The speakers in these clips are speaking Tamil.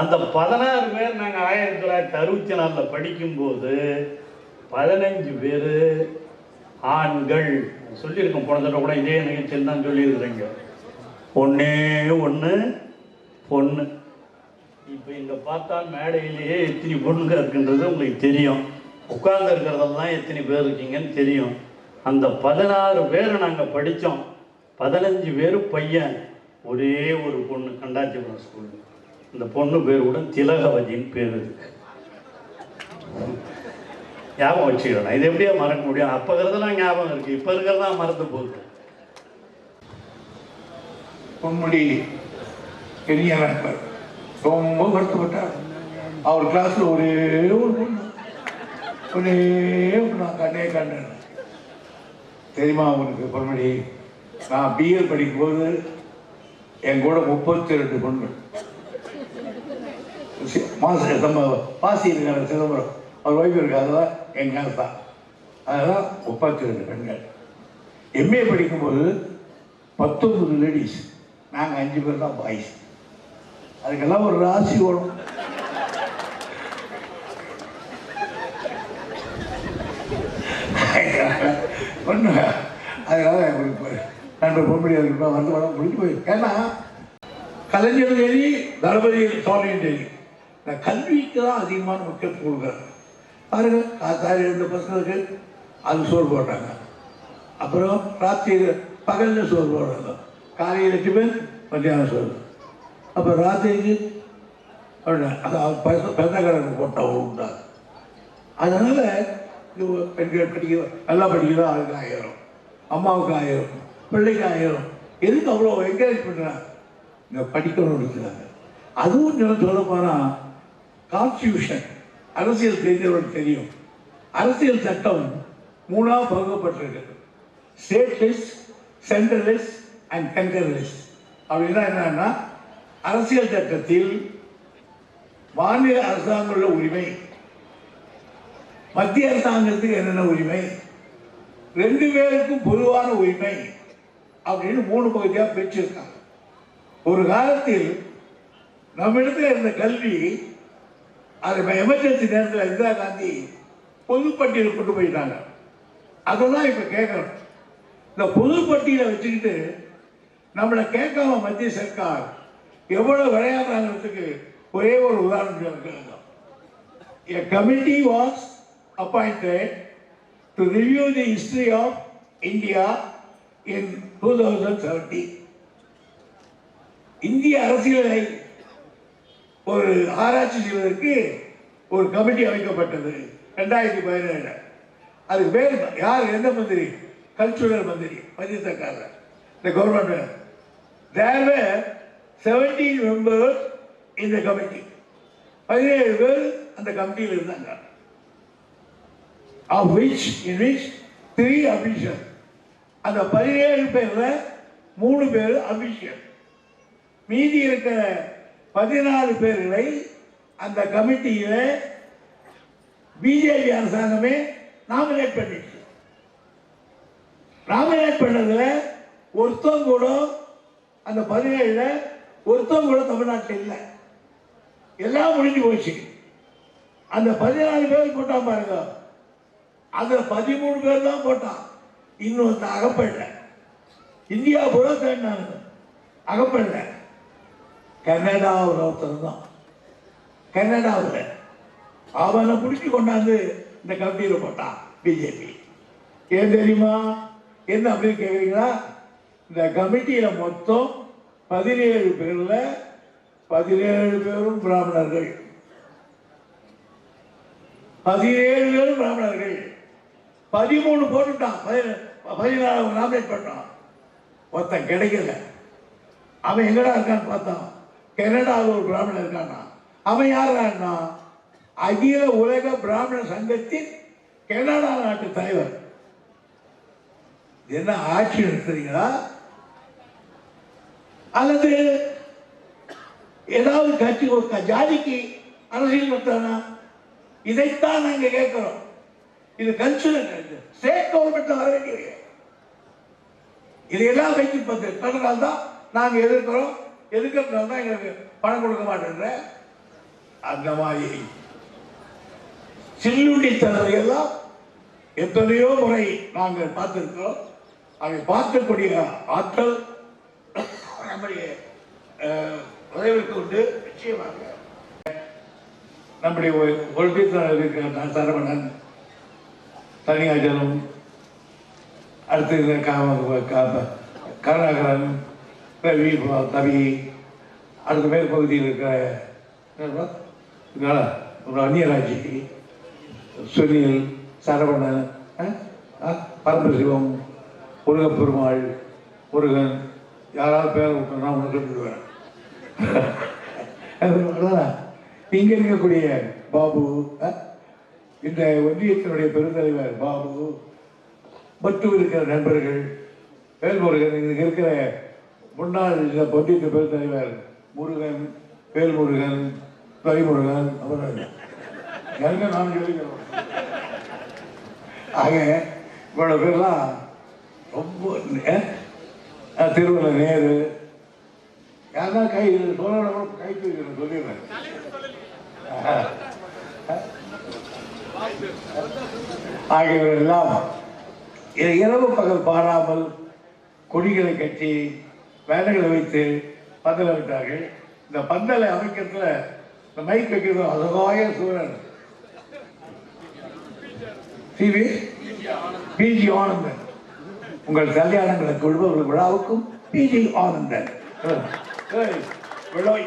அந்த பதினாறு பேர் நாங்கள் ஆயிரத்தி தொள்ளாயிரத்தி அறுபத்தி நாலில் படிக்கும்போது பதினஞ்சு பேர் ஆண்கள். சொல்லியிருக்கோம் போன தடவை கூட இதே நிகழ்ச்சியில் தான் சொல்லியிருக்கிறேங்க. ஒன்றே ஒன்று பொண்ணு. இப்போ இங்கே பார்த்தா மேடையிலேயே எத்தனை பொண்ணுங்க இருக்குன்றது உங்களுக்கு தெரியும். உட்கார்ந்து இருக்கிறதெல்லாம் எத்தனை பேர் இருக்கீங்கன்னு தெரியும். அந்த பதினாறு பேர் நாங்கள் படித்தோம் பதினஞ்சு பேர் பையன். ஒரே ஒரு பொண்ணு கண்டாச்சிபுரம் ஸ்கூலில். இந்த பொண்ணு பேர் கூட திலகவதின்னு பேர் இருக்கு. ஞாபகம் வச்சுக்கிறேன் இது எப்படியா மறக்க முடியும்? அப்போ இருக்கிறதெல்லாம் ஞாபகம் இருக்குது இப்போ இருக்கிறதெல்லாம் மறந்து போகுது. பொன்முடி பெரிய நண்பர் ரொம்ப வருத்தப்பட்டார். அவர் கிளாஸ்ல ஒரே ஒரு பொண்ணு. ஒரே நான் கண்ணே கண்டேன் தெரியுமா உனக்கு பொன்முடி? நான் பிஎல் படிக்கும்போது என் கூட முப்பத்தி ரெண்டு பொண்ணுகள். மாசு நம்ம மாசி இருக்காங்க சிதம்பரம் அவர் ஒய்ஃப் இருக்கு அதெல்லாம் என் கிளாஸ் தான் அதெல்லாம் முப்பத்தி ரெண்டு பெண்கள். எம்ஏ படிக்கும்போது பத்தொன்பது லேடிஸ் நாங்கள் அஞ்சு பேர் தான் பாய்ஸ் அதுக்கெல்லாம் ஒரு ராசி ஓடும். ஒன்று அதனால எங்களுக்கு நண்பர் பொம்படி அதுக்கு வந்து வர முடிஞ்சு போய் ஏன்னா கலைஞர் தேதி தளபதி சோழன் தேதி. கல்விக்கு தான் அதிகமான முக்கியத்துவம் கொடுக்குறாங்க பாருங்கள் காத்தாரி ரெண்டு பசங்களுக்கு அது சோறு போடுறாங்க. அப்புறம் ராத்திரி பகலில் சோறு போடுறாங்க. காலையில் எட்டு பேர் மத்தியானம் சோறு. அப்புறம் ராத்திரிக்கு அப்படின்னா அது போட்டவங்க உண்டா அதனால் பெண்கள் படிக்க நல்லா படிக்கிறோம் அதுக்கு ஆயிரம். அம்மாவுக்கு ஆயிரம். பிள்ளைக்கு ஆயிரம். எதுக்கு அவ்வளோ என்கரேஜ் பண்ணுறாங்க இங்கே படிக்கணும்னு இருக்கிறாங்க. அதுவும் சொல்ல போனால் கான்ஸ்டியூஷன் அரசியல் தெரிஞ்சவர்களுக்கு தெரியும். அரசியல் சட்டம் மூணாக பகுக்கப்பட்டிருக்கு state list central list and concurrent list அப்படின்னா என்னன்னா அரசியல் சட்டத்தில் மாநில அரசாங்கங்கள உரிமை மத்திய அரசாங்கத்துக்கு என்னென்ன உரிமை ரெண்டு பேருக்கும் பொதுவான உரிமை அப்படின்னு மூணு பகுதியாக பிரிச்சிருக்காங்க. ஒரு காலத்தில் நம்மிடத்தில் இருந்த கல்வி அது எமர்ஜென்சி நேரத்தில் இந்திரா காந்தி பொதுப்பட்டியல் கொண்டு போயிட்டாங்க. அதெல்லாம் இப்போ கேட்கணும். இந்த பொதுப்பட்டியலை வச்சுக்கிட்டு நம்மளை கேட்காம மத்திய சர்க்கார் எவ்வளவு விளையாடுறாங்கிறதுக்கு ஒரே ஒரு உதாரணம் சொல்லுங்க A committee was appointed to review the history of India in 2017. இந்திய அரசியலை ஒரு ஆராய்ச்சி செய்வதற்கு ஒரு கமிட்டி அமைக்கப்பட்டது. ரெண்டாயிரத்தி பதினேழு அதுக்கு பேர் யார் எந்த மந்திரி? கல்ச்சுரல் மந்திரி மத்திய சர்க்காரில் இந்த கவர்மெண்ட் தேவை செவன்டீன் மெம்பர்ஸ் இந்த கமிட்டி பதினேழு பேர் அந்த கமிட்டியில் இருந்தாங்க of which in which three official அந்த பதினேழு பேரில் மூணு பேர் அபிஷியல் மீதி இருக்கிற பதினாலு பேர்களை அந்த கமிட்டியில் பிஜேபி அரசாங்கமே நாமினேட் பண்ணிடுச்சு. நாமினேட் பண்ணதுல ஒருத்தவங்க கூட அந்த பதினேழுல ஒருத்தவங்க கூட தமிழ்நாட்டில் இல்லை. எல்லாம் முடிஞ்சு போச்சு. அந்த பதினாலு பேர் போட்டான் பாருங்க. அதுல பதிமூணு பேர் தான் போட்டான். இன்னொருத்த அகப்படல இந்தியா பூரா தேடினாங்க அகப்படல கனடாவில் ஒருத்தர் தான். கனடாவில் அவனை பிடிச்சி கொண்டாந்து இந்த கமிட்டியில் போட்டான் பிஜேபி. ஏன் தெரியுமா? என்ன அப்படின்னு கேட்குறீங்களா இந்த கமிட்டியில் மொத்தம் பதினேழு பேரில் பதினேழு பேரும் பிராமணர்கள். பதினேழு பேரும் பிராமணர்கள். பதிமூணு போட்டுட்டான். பதினாலு நாமினேட் பண்ணான் ஒருத்தன் கிடைக்கல. அவன் எங்கடா இருக்கான்னு பார்த்தான். கனடாவில் ஒரு பிராமணன் இருக்கானா அவன் யாரான்னா அகில உலக பிராமண சங்கத்தின் கனடா நாட்டு தலைவர். என்ன ஆட்சி நடத்துறீங்களா? அல்லது ஏதாவது கட்சி ஒரு ஜாதிக்கு அரசியல் நடத்தானா இதைத்தான் நாங்க கேட்கிறோம். இது கல்ச்சுரல் ஸ்டேட் கவர்மெண்ட் வர வேண்டிய இதையெல்லாம் வைத்து பத்து கடனால் தான் நாங்க எதிர்க்கிறோம். எதுக்கு அப்படின்னா எங்களுக்கு பணம் கொடுக்க மாட்டேன்ற? அந்த மாதிரி. சில்லுண்டித்தனத்தை எல்லாம் எத்தனையோ முறை நாங்கள் பார்த்திருக்கிறோம். அதை பார்க்கக்கூடிய ஆற்றல் நம்முடைய உதவிக்கு உண்டு. நிச்சயமாக. நம்முடைய ஒலிம்பிக் இருக்கிற நான் சரவணன் தனியாஜனும் அடுத்து இந்த காம கருணாகரன் ரவி தவி. அடுத்த மேல் பகுதியில் இருக்கிற ஒரு அந்நியராஜி சுனில் சரவணன் பரமசிவம் முருகப்பெருமாள் முருகன் யாராவது பேர் விட்டோம்னா உனக்கு விடுவேன் இங்கே இருக்கக்கூடிய பாபு இந்த ஒன்றியத்தினுடைய பெருந்தலைவர் பாபு மற்றும் இருக்கிற நண்பர்கள் வேல்முருகன் இங்கே இருக்கிற முன்னாள் இந்த பேர் தலைவர் முருகன் வேல்முருகன் முருகன் அவர் எங்க நான் சொல்லிக்கிறோம் ஆக இவ்வளவு பேர்லாம் ரொம்ப அஹ், திருவள்ள நேரு. யாருன்னா கை சொல்லணும் கை தூக்கிறேன் சொல்லிடுறேன். ஆகியவர்கள் எல்லாம் இரவு பகல் பாராமல் கொடிகளை கட்டி வேலைகளை வைத்து பந்தலை விட்டார்கள். இந்த பந்தலை அமைக்கிறதுல இந்த மைக் வைக்கிறது அழகாய சூழல். TV PG Anandan. உங்கள் கல்யாணங்களை கொள்பவர்கள் விழாவுக்கும் பிஜி ஆனந்தன்.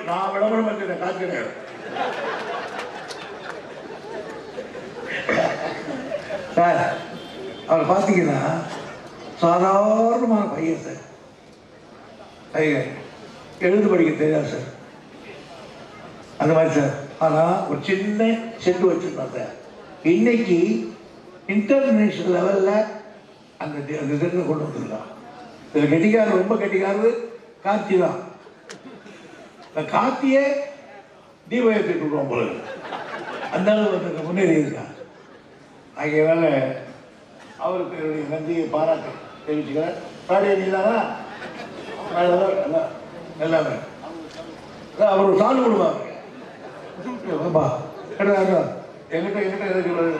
நான் விளம்பரம் பண்ண காத்துக்கிறேன் சார் அவர் பார்த்தீங்கன்னா சாதாரணமான பையன் சார். எழுந்து படிக்க தெரியாது சார் அந்த மாதிரி சார் ஆனால் ஒரு சின்ன செட்டு வச்சுருந்தோம் சார் இன்னைக்கு இன்டர்நேஷனல் லெவலில் அந்த அந்த திட்டத்தை கொண்டு வந்துருக்கான் இதில் கெட்டிக்காரர் ரொம்ப கெட்டிக்காரர் கார்த்தி தான். இந்த கார்த்தியை தீபயத்துக்கு விடுவோம் போல அந்த அளவுக்கு முன்னேறி இருக்கான் வேலை அவருக்கு என்னுடைய நன்றியை பாராட்டு தெரிவிச்சுக்கிறேன். பாடிய நீதானா எல்லாமே. அவர் ஒரு சால் கொடுப்பாங்க ஆமா கேட்டா கேட்டா. என்கிட்ட என்கிட்ட எதுக்கு இவ்வளவு?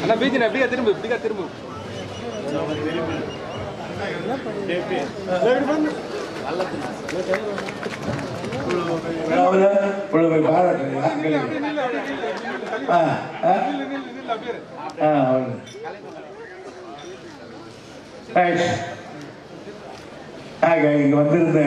அண்ணா பீஜன் எப்படியா திரும்ப இப்படிக்கா திரும்ப. அதாவது இவ்வளவு பாராட்டு ஆ ஆ ஆ. இங்க வந்திருந்த